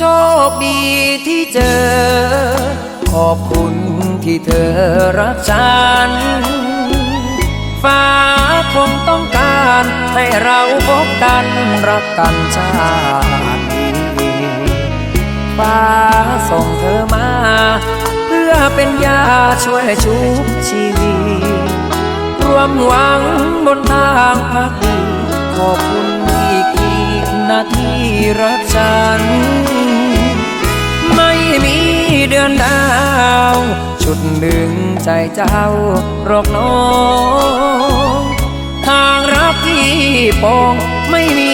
โชคดีที่เจอ ขอบคุณที่เธอรักฉัน ฟ้าคงต้องการให้เราพบกันรักกันชาตินี้ฟ้าส่งเธอมา เพื่อเป็นยาช่วยชุบชีวิต รวมหวังบนทางพักดีขอบคุณ ที่รักฉัน ไม่มีเดือนดาว ชุดหนึ่งใจเจ้ารอกน้องทางรักที่ปองไม่มี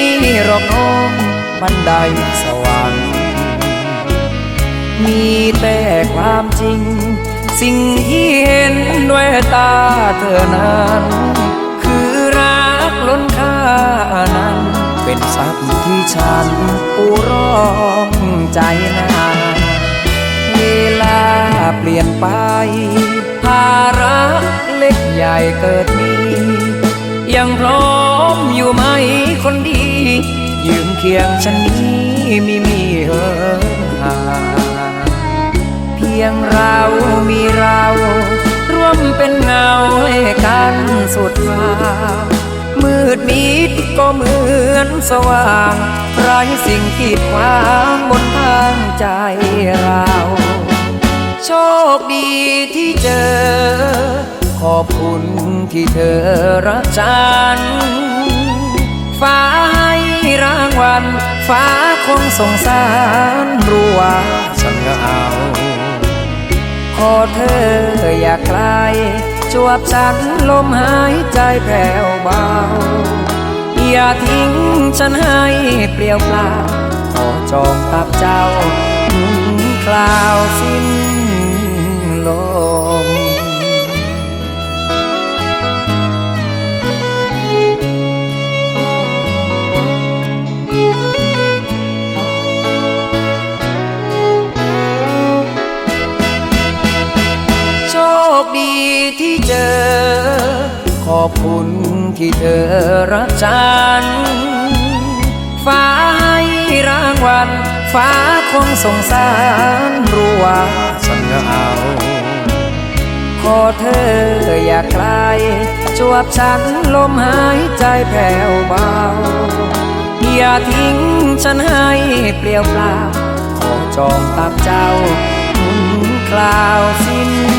รอกน้องบันไดสวรรค์มีแต่ความจริง สิ่งที่เห็นด้วยตาเธอนั้น เป็นทรัพย์ที่ฉันปูร้องใจนาเวลาเปลี่ยนไป ภาระเล็กใหญ่เกิดมี ยังพร้อมอยู่ไหมคนดี ยืมเคียงฉันนี้มีมีเหิห่าเพียงเรามีเรา ร่วมเป็นเงาให้กันสุดฟ้า มืดมิดก็เหมือนสว่างไร้สิ่งกีดขวางบนทางใจเรา โชคดีที่เจอ ขอบคุณที่เธอรักฉัน ฟ้าให้รางวัล ฟ้าคงสงสารรู้ว่าฉันเหงาขอเธออย่าไกล จวบฉันลมหายใจแผ่วเบา อย่าทิ้งฉันให้เปลี่ยวเปล่า ขอจองตับเจ้าคลาวสิ้นลม ที่เจอ ขอบคุณที่เธอรักฉัน ฟ้าให้รางวัล ฟ้าคงสงสารรู้ว่าฉันเหงาขอเธออย่าไกลจวบฉันลมหายใจแผ่วเบา อย่าทิ้งฉันให้เปลี่ยวเปล่า ขอจองตักเจ้าถึงคราวสิ้น